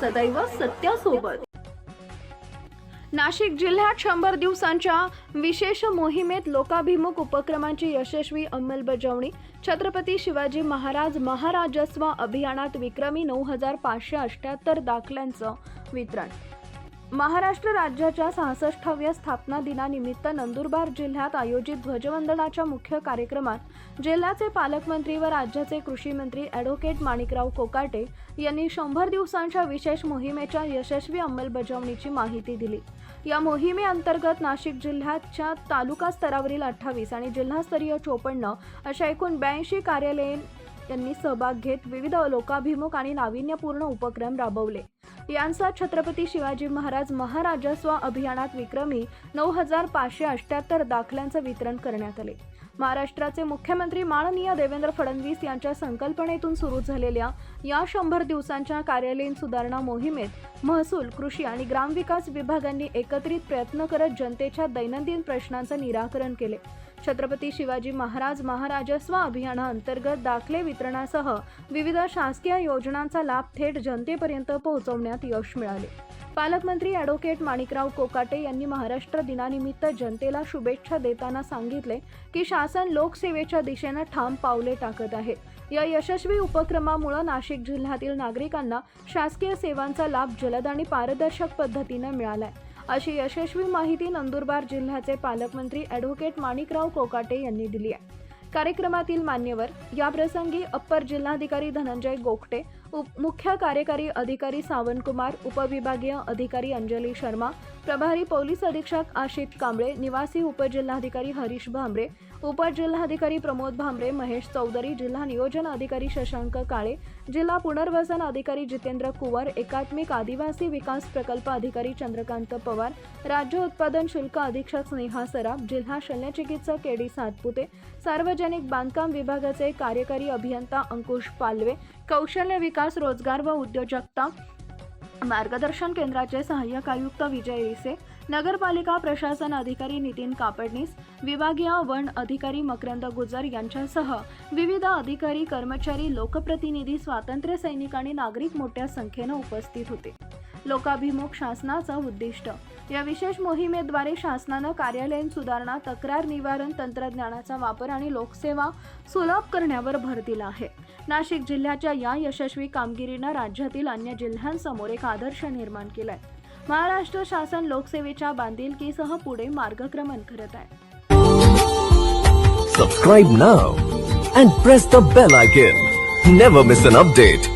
सदैव सत्यासोबत. नाशिक जिल्ह्यात शंभर दिवसांच्या विशेष मोहिमेत लोकाभिमुख उपक्रमांची यशस्वी अंमलबजावणी छत्रपती शिवाजी महाराज महाराजस्व अभियानात विक्रमी नऊ हजार पाचशे अठ्याहत्तर दाखल्यांचं वितरण. महाराष्ट्र राज्याच्या सहासष्टाव्या स्थापना दिनानिमित्त नंदुरबार जिल्ह्यात आयोजित ध्वजवंदनाच्या मुख्य कार्यक्रमात जिल्ह्याचे पालकमंत्री व राज्याचे कृषी मंत्री ॲडव्होकेट माणिकराव कोकाटे यांनी शंभर दिवसांच्या विशेष मोहिमेच्या यशस्वी अंमलबजावणीची माहिती दिली. या मोहिमेअंतर्गत नाशिक जिल्ह्याच्या तालुका स्तरावरील अठ्ठावीस आणि जिल्हास्तरीय चोपन्न अशा एकूण ब्याऐंशी कार्यालयीन यांनी सहभाग घेत विविध लोकाभिमुख आणि नाविन्यपूर्ण उपक्रम राबवले. यांचा छत्रपती शिवाजी महाराज महाराजस्व अभियानात विक्रमी नऊ हजार पाचशे अठ्याहत्तर दाखल्यांचं वितरण करण्यात आले. महाराष्ट्राचे मुख्यमंत्री माननीय देवेंद्र फडणवीस यांच्या संकल्पनेतून सुरू झालेल्या या शंभर दिवसांच्या कार्यालयीन सुधारणा मोहिमेत महसूल कृषी आणि ग्रामविकास विभागांनी एकत्रित प्रयत्न करत जनतेच्या दैनंदिन प्रश्नांचं निराकरण केले. छत्रपती शिवाजी महाराज महाराजस्व अभियानाअंतर्गत दाखले वितरणासह विविध शासकीय योजनांचा लाभ थेट जनतेपर्यंत पोहोचवण्यात यश मिळाले. पालकमंत्री ॲडव्होकेट माणिकराव कोकाटे यांनी महाराष्ट्र दिनानिमित्त जनतेला शुभेच्छा देताना सांगितले की शासन लोकसेवेच्या दिशेनं ठाम पावले टाकत आहे. या यशस्वी उपक्रमामुळे नाशिक जिल्ह्यातील नागरिकांना शासकीय सेवांचा लाभ जलद आणि पारदर्शक पद्धतीनं मिळालाय. अशी यशस्वी माहिती नंदुरबार जिल्ह्याचे पालकमंत्री ॲडव्होकेट माणिकराव कोकाटे यांनी दिली आहे. कार्यक्रमातील मान्यवर याप्रसंगी अप्पर जिल्हाधिकारी धनंजय गोखटे उप मुख्य कार्यकारी अधिकारी सावंतकुमार उपविभागीय अधिकारी अंजली शर्मा प्रभारी पोलीस अधीक्षक आशित कांबळे निवासी उपजिल्हाधिकारी हरीश भांबरे उपजिल्हाधिकारी प्रमोद भांबरे महेश चौधरी जिल्हा नियोजन अधिकारी शशांक काळे जिल्हा पुनर्वसन अधिकारी जितेंद्र कुवर एकात्मिक आदिवासी विकास प्रकल्प अधिकारी चंद्रकांत पवार राज्य उत्पादन शुल्क अधीक्षक स्नेहा सराफ जिल्हा शल्यचिकित्सक के डी सातपुते सार्वजनिक बांधकाम विभागाचे कार्यकारी अभियंता अंकुश पालवे कौशल्य विकास रोजगार व उद्योजकता मार्गदर्शन केंद्राचे सहाय्यक आयुक्त विजय इसे नगरपालिका प्रशासन अधिकारी नितीन कापडणीस विभागीय वन अधिकारी मकरंद गुजर यांच्यासह विविध अधिकारी कर्मचारी लोकप्रतिनिधी स्वातंत्र्य सैनिक आणि नागरिक मोठ्या संख्येनं उपस्थित होते. लोकाभिमुख शासनाचं उद्दिष्ट. या विशेष मोहिमेद्वारे शासनानं कार्यालयीन सुधारणा तक्रार निवारण तंत्रज्ञानाचा वापर आणि लोकसेवा सुलभ करण्यावर भर दिला आहे. नाशिक जिल्ह्याच्या या यशस्वी कामगिरीनं राज्यातील अन्य जिल्ह्यांसमोर एक आदर्श निर्माण केलाय. महाराष्ट्र शासन लोकसेवेच्या बांधिलकीसह पुढे मार्गक्रमण करत आहे. Subscribe now and press the bell icon never miss an update